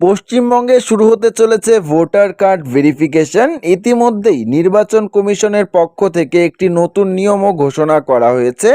পশ্চিমবঙ্গে শুরু হতে চলেছে ভোটার কার্ড ভেরিফিকেশন। ইতিমধ্যেই নির্বাচন কমিশনের পক্ষ থেকে একটি নতুন নিয়মও ঘোষণা করা হয়েছে।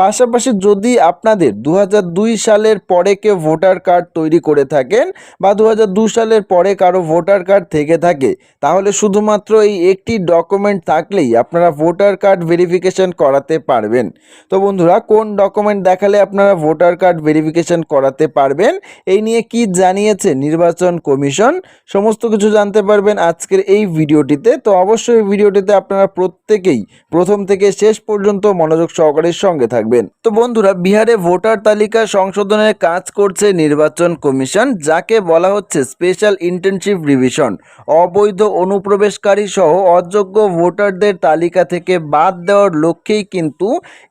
পাশাপাশি যদি আপনাদের দু হাজার দুই সালের পরে কেউ ভোটার কার্ড তৈরি করে থাকেন বা দু সালের পরে কারও ভোটার কার্ড থেকে থাকে, তাহলে শুধুমাত্র এই একটি ডকুমেন্ট থাকলেই আপনারা ভোটার কার্ড ভেরিফিকেশন করাতে পারবেন। তো বন্ধুরা, কোন ডকুমেন্ট দেখালে আপনারা ভোটার কার্ড ভেরিফিকেশন করাতে পারবেন? এই নিয়ে কি জানিয়েছে নির্বাচন কমিশন, সমস্ত কিছু জানতে পারবেন আজকের এই ভিডিওটিতে। তো অবশ্যই ভিডিওটিতে আপনারা প্রত্যেকেই প্রথম থেকে শেষ পর্যন্ত মনোযোগ সহকারে সঙ্গে থাকবেন। তো বন্ধুরা, বিহারে ভোটার তালিকা সংশোধনের কাজ করছে নির্বাচন কমিশন, যাকে বলা হচ্ছে স্পেশাল ইন্টেনসিভ রিভিশন। অবৈধ অনুপ্রবেশকারী সহ অযোগ্য ভোটারদের তালিকা থেকে বাদ দেওয়ার লক্ষ্যেই কিন্তু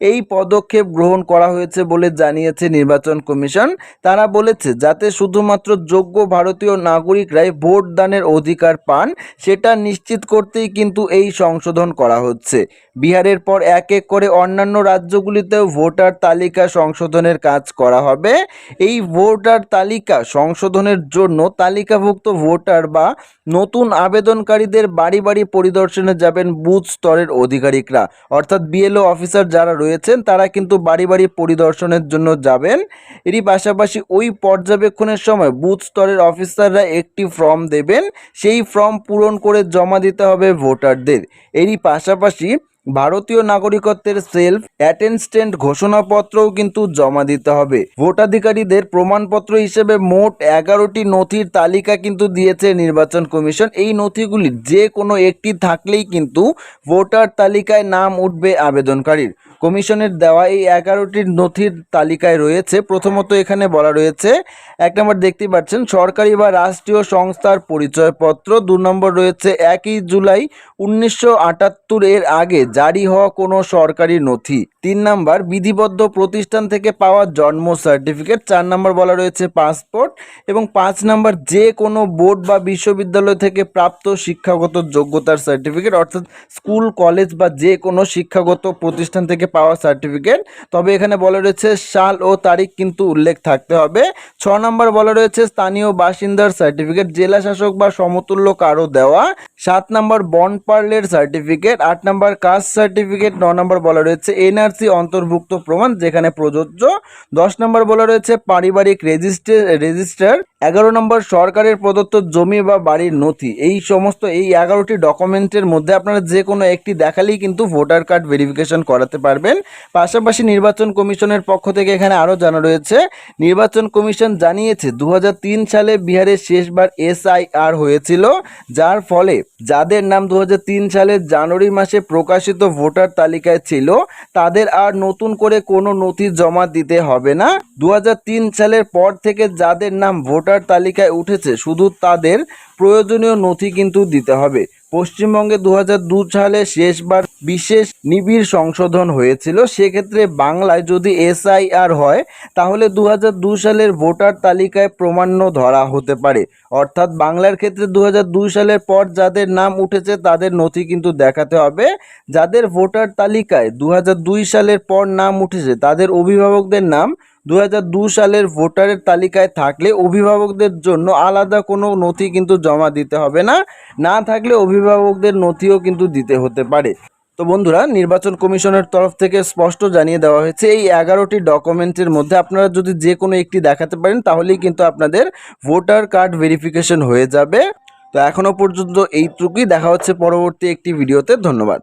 এই পদক্ষেপ গ্রহণ করা হয়েছে বলে জানিয়েছে নির্বাচন কমিশন। তারা বলেছে, যাতে শুধুমাত্র যোগ্য ভারতীয় নাগরিকরাই ভোট দানের অধিকার পান, সেটা নিশ্চিত করতেই কিন্তু এই সংশোধন করা হচ্ছে। বিহারের পর এক এক করে অন্যান্য রাজ্যগুলিতেও ভোটার তালিকা সংশোধনের কাজ করা হবে। এই ভোটার তালিকা সংশোধনের জন্য তালিকাভুক্ত ভোটার বা নতুন আবেদনকারীদের বাড়ি বাড়ি পরিদর্শনে যাবেন বুথ স্তরের অধিকারিকরা। অর্থাৎ বিএলও অফিসার যারা রয়েছেন, তারা কিন্তু বাড়ি বাড়ি পরিদর্শনের জন্য যাবেন। এরই পাশাপাশি ওই পর্যবেক্ষণের সময় বুথ স্তরের অফিসাররা একটি ফর্ম দেবেন সেই ফর্ম পূরণ করে জমা দিতে হবে ভোটারদের এরই পাশাপাশি ভারতীয় নাগরিকত্বের সেলফ অ্যাটেনস্টেন্ট ঘোষণাপত্রও কিন্তু জমা দিতে হবে। ভোটাধিকারীদের প্রমাণপত্র হিসেবে মোট এগারোটি নথির তালিকা কিন্তু দিয়েছে নির্বাচন কমিশন। এই নথিগুলির যে কোনো একটি থাকলেই কিন্তু ভোটার তালিকায় নাম উঠবে আবেদনকারীর। কমিশনের দেওয়া এই এগারোটির নথির তালিকায় রয়েছে। প্রথমত এখানে বলা রয়েছে, এক নম্বর দেখতে পাচ্ছেন, সরকারি বা রাষ্ট্রীয় সংস্থার পরিচয়পত্র। দু নম্বর রয়েছে, একই জুলাই উনিশশো আটাত্তর এর আগে জারি হওয়া কোনো সরকারি নথি। তিন নাম্বার, বিধিবদ্ধ প্রতিষ্ঠান থেকে পাওয়া জন্ম সার্টিফিকেট। চার নাম্বার বলা রয়েছে পাসপোর্ট। এবং পাঁচ নাম্বার, যে কোনো বোর্ড বা বিশ্ববিদ্যালয় থেকে প্রাপ্ত শিক্ষাগত যোগ্যতার সার্টিফিকেট, অর্থাৎ স্কুল, কলেজ বা যে কোনো শিক্ষাগত প্রতিষ্ঠান থেকে পাওয়া সার্টিফিকেট। তবে এখানে বলা রয়েছে সাল ও তারিখ কিন্তু উল্লেখ থাকতে হবে। ছ নম্বর বলা রয়েছে স্থানীয় বাসিন্দার সার্টিফিকেট, জেলা শাসক বা সমতুল্য কারও দেওয়া। সাত নম্বর বন্ড পার্লের সার্টিফিকেট। আট নম্বর কাস্ট সার্টিফিকেট ন নম্বর বলা রয়েছে এনআরসি অন্তর্ভুক্ত প্রমাণ, যেখানে প্রযোজ্য। দশ নম্বর বলা রয়েছে পারিবারিক রেজিস্ট্রে রেজিস্টার এগারো নম্বর সরকারের প্রদত্ত জমি বা বাড়ির নথি। এই সমস্ত এই এগারোটি ডকুমেন্টের মধ্যে আপনারা যে কোনো একটি দেখালেই কিন্তু ভোটার কার্ড ভেরিফিকেশন করাতে পারবেন। পাশাপাশি নির্বাচন কমিশনের পক্ষ থেকে এখানে আরও জানা রয়েছে, নির্বাচন কমিশন জানিয়েছে দু হাজার তিন সালে বিহারে শেষবার এসআইআর হয়েছিল, যার ফলে যাদের নাম দু সালের জানুয়ারি মাসে প্রকাশিত ভোটার তালিকায় ছিল, তাদের আর নতুন করে কোনো নথি জমা দিতে হবে না। দু হাজার তিন সালের পর থেকে যাদের নাম ভোটার তালিকায় উঠেছে, শুধু তাদের প্রয়োজনীয় নথি কিন্তু দিতে হবে। পশ্চিমবঙ্গে দু সালে শেষবার বিশেষ নিবিড় সংশোধন হয়েছিল, সেক্ষেত্রে বাংলায় যদি এসআইআর হয়, তাহলে দু হাজার দুই সালের ভোটার তালিকায় প্রমাণ্য ধরা হতে পারে। অর্থাৎ বাংলার ক্ষেত্রে দু হাজার দুই সালের পর যাদের নাম উঠেছে, তাদের নথি কিন্তু দেখাতে হবে। যাদের ভোটার তালিকায় দু হাজার দুই সালের পর নাম উঠেছে, তাদের অভিভাবকদের নাম দুই হাজার দুই সালের ভোটারের তালিকায় থাকলে অভিভাবকদের জন্য আলাদা কোনো নথি কিন্তু জমা দিতে হবে না। না থাকলে অভিভাবকদের নথিও কিন্তু দিতে হতে পারে। তো বন্ধুরা, নির্বাচন কমিশনের তরফ থেকে স্পষ্ট জানিয়ে দেওয়া হয়েছে, এই এগারোটি ডকুমেন্টের মধ্যে আপনারা যদি যে কোনো একটি দেখাতে পারেন, তাহলেই কিন্তু আপনাদের ভোটার কার্ড ভেরিফিকেশন হয়ে যাবে। তো এখনও পর্যন্ত এইটুকুই দেখা হচ্ছে পরবর্তী একটি ভিডিওতে। ধন্যবাদ।